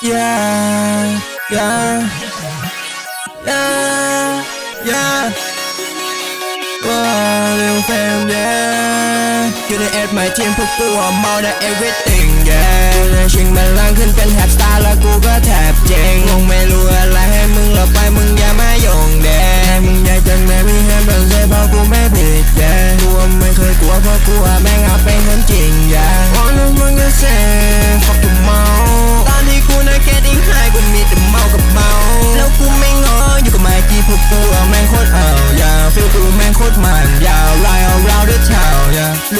yeah yeah yeah yeah ว้าวเร็วแฟม yeah อยู่ในเอ็ดหมายทีมพวกกูอะเมาได้ everything yeah กูจะชิ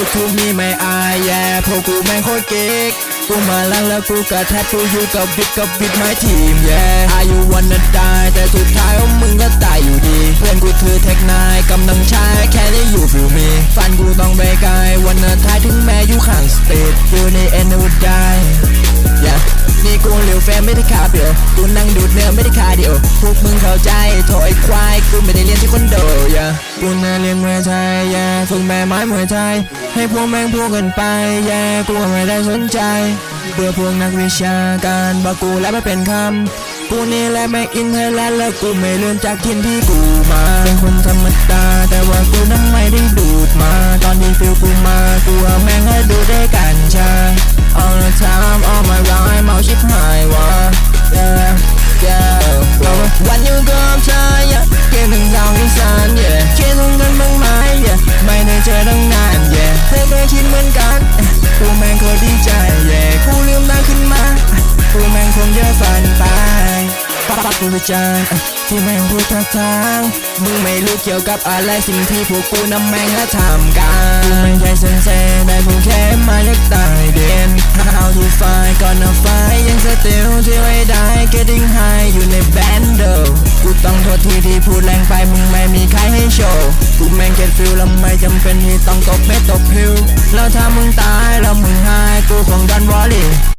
อย่าลูกทูมีไม่อายแย่พวกกูแม่งโคตรเก๊กกูมาลังแล้วกูก็แทบกูอยู่กับบิดกับบิดไม้ทีมแย่อายุวันนั้นได้แต่สุดท้ายของมึงก็ตายอยู่ดี เพื่อนกูถือเทคนายกำลังใช้แค่ได้อยู่ฟิลมีฟันกูต้องไปไกลวันนั้นท้ายถึงแม้อยู่ข้างสเตทอยู่ในเอ็นวูดได้ yeah นี่กูเหลียวแฟนไม่ได้คาเปียวกูนั่งดูดเนื้อไม่ได้คาเดียวพวกมึงเข้าใจโถไอ้ควายกูไม่ได้เรียนที่ กูน่าเรียนมวยไทยอย่าฝึกแม่ไม้มวยไทย ให้พวกแม่งพูดกันไปอย่ากูไม่ได้สนใจเบื่อพวกนักวิชาการบอกกูแล้วไม่เป็นคำ กูนี่แหละแม่อินไทยแลนด์แล้วกูไม่เลื่อนจากทินที่กูมา เป็นคนธรรมดาแต่ว่ากูนั้น กูวิจารณ์ที่แม่งพูดทักทางมึงไม่รู้เกี่ยวกับอะไรสิ่งที่พวกกูนำแม่งและทำกันกูไม่ใช่เซนเซได้กูแค่มาเล็กตายเด่น How to fight ก่อนเอาไฟยังสติลที่ไว้ได้ getting high อยู่ในแบนเดิมกูต้องโทษทีที่พูดแรงไปมึงไม่มีใครให้โชว์กูแม่งเก็ตฟิลแล้วไม่จำเป็นที่ต้องตบเม็ดตบพิวแล้วถ้ามึงตายแล้วมึงหายกูคงดันวอลล์